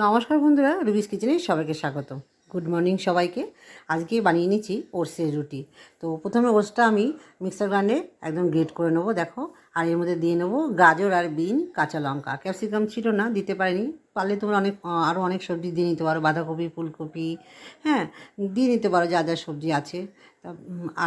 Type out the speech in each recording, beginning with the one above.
নমস্কার বন্ধুরা, রুবিস কিচেনে সবাইকে স্বাগত গুড মর্নিং সবাইকে। আজকে বানিয়ে নিচ্ছি ওটসের রুটি। তো প্রথমে ওটসটা আমি মিক্সার গ্রাইন্ডে একদম গ্রেট করে নেব, দেখো। আর এর মধ্যে দিয়ে নেব গাজর আর বিন, কাঁচা লঙ্কা। ক্যাপসিকাম ছিল না, দিতে পারিনি। পারলে তোমরা অনেক আরও অনেক সবজি দিয়ে নিতে পারো, বাঁধাকপি, ফুলকপি হ্যাঁ দিয়ে নিতে পারো যা যা সবজি আছে।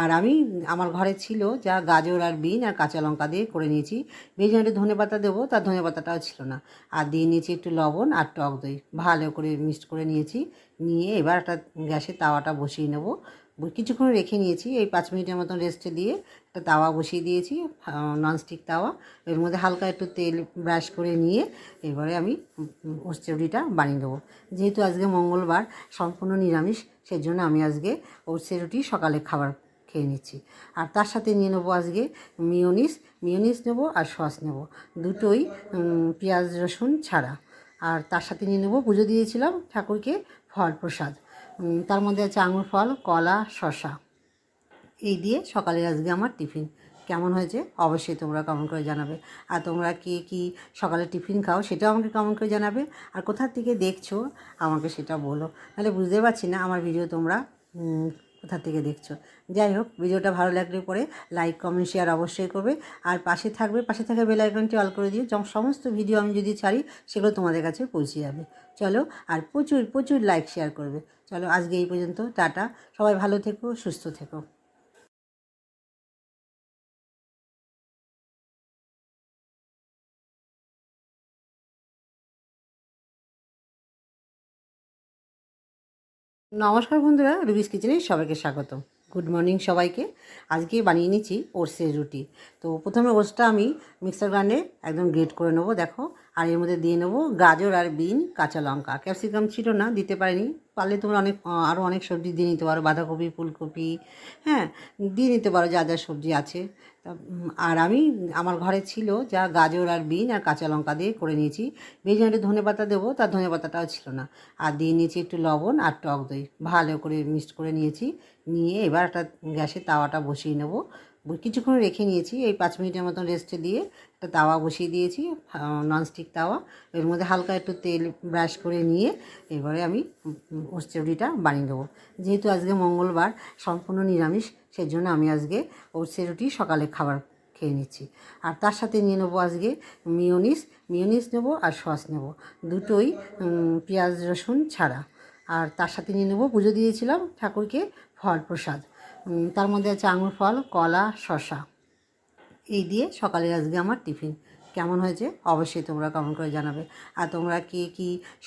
আর আমি, আমার ঘরে ছিল যা গাজর আর বিন আর কাঁচা লঙ্কা দিয়ে করে নিয়েছি। ভেজে একটু ধনে পাতা দেবো, তার ধনে পাতাটাও ছিল না। আর দিয়ে নিয়েছি একটু লবণ আর টক দই। ভালো করে মিক্সড করে নিয়েছি। নিয়ে এবার একটা গ্যাসে তাওয়াটা বসিয়ে নেব। কিছুক্ষণ রেখে নিয়েছি, এই পাঁচ মিনিটের মতন রেস্টে দিয়ে একটা তাওয়া বসিয়ে দিয়েছি ননস্টিক তাওয়া। এর মধ্যে হালকা একটু তেল ব্রাশ করে নিয়ে এবারে আমি ওস্তে রুটিটা বানিয়ে দেবো যেহেতু আজকে মঙ্গলবার, সম্পূর্ণ নিরামিষ সেই জন্য আমি আজকে ওটসে রুটি সকালে খাবার খেয়ে নিচ্ছি। আর তার সাথে নিয়ে নেব আজকে মিওনিস মিওনিস নেব আর সস নেব। দুটোই পেঁয়াজ রসুন ছাড়া। আর তার সাথে নিয়ে নেব, পুজো দিয়েছিলাম ঠাকুরকে, ফল প্রসাদ। তার মধ্যে আছে আঙুর ফল, কলা শশা এই দিয়ে সকালে আজকে আমার টিফিন। কেমন হয়েছে? অবশ্যই তোমরা কমেন্ট করে জানাবে। আর তোমরা কে কি সকালে টিফিন খাও সেটাও আমাকে কমেন্ট করে জানাবে। আর কোথা থেকে দেখছ আমাকে সেটা বলো। তাহলে বুঝতে পারছি না আমার ভিডিও তোমরা কোথা থেকে দেখছ? যাই হোক, ভিডিওটা ভালো লাগলে পরে লাইক কমেন্ট শেয়ার অবশ্যই করবে। আর পাশে থাকবে, পাশে থাকা বেল আইকনটি অল করে দিও, যখন সমস্ত ভিডিও আমি যদি ছাড়ি, সেগুলো তোমাদের কাছে পৌঁছে যাবে। চলো, আর প্রচুর প্রচুর লাইক শেয়ার করবে। চলো, আজকে এই পর্যন্ত, টাটা। সবাই ভালো থেকো, সুস্থ থেকো। নমস্কার বন্ধুরা, রুবিস কিচেনে সবাইকে স্বাগত গুড মর্নিং সবাইকে। আজকে বানিয়ে নিচ্ছি ওটসের রুটি। তো প্রথমে ওটসটা আমি মিক্সার গ্রাইন্ডে একদম গ্রেট করে নেব, দেখো। আর এর মধ্যে দিয়ে নেব গাজর আর বিন, কাঁচা লঙ্কা। ক্যাপসিকাম ছিল না, দিতে পারিনি। পারলে তোমরা অনেক আরও অনেক সবজি দিয়ে নিতে পারো, বাঁধাকপি, ফুলকপি হ্যাঁ দিয়ে নিতে পারো যা যা সবজি আছে। আর আমি, আমার ঘরে ছিল যা গাজর আর বিন আর কাঁচা লঙ্কা দিয়ে করে নিয়েছি। ভেজে একটু ধনে পাতা দেবো, তার ধনে পাতাটাও ছিল না। আর দিয়ে নিয়েছি একটু লবণ আর টক দই। ভালো করে মিক্সড করে নিয়েছি। নিয়ে এবার একটা গ্যাসে তাওয়াটা বসিয়ে নেব। কিছুক্ষণ রেখে নিয়েছি, এই পাঁচ মিনিটের মতন রেস্টে দিয়ে একটা তাওয়া বসিয়ে দিয়েছি ননস্টিক তাওয়া। এর মধ্যে হালকা একটু তেল ব্রাশ করে নিয়ে এবারে আমি ওস্তে রুটিটা বানিয়ে দেবো যেহেতু আজকে মঙ্গলবার, সম্পূর্ণ নিরামিষ সেই জন্য আমি আজকে ওটসে রুটি সকালে খাবার খেয়ে নিচ্ছি। আর তার সাথে নিয়ে নেব আজকে মিওনিস মিওনিস নেব আর সস নেব। দুটোই পেঁয়াজ রসুন ছাড়া। আর তার সাথে নিয়ে নেব, পুজো দিয়েছিলাম ঠাকুরকে ফল প্রসাদ। তার মধ্যে আছে আঙুর ফল, কলা শশা এই দিয়ে সকালে আজকে আমার টিফিন। কেমন হয়েছে? অবশ্যই তোমরা কমেন্ট করে জানাবে। আর তোমরা কে কী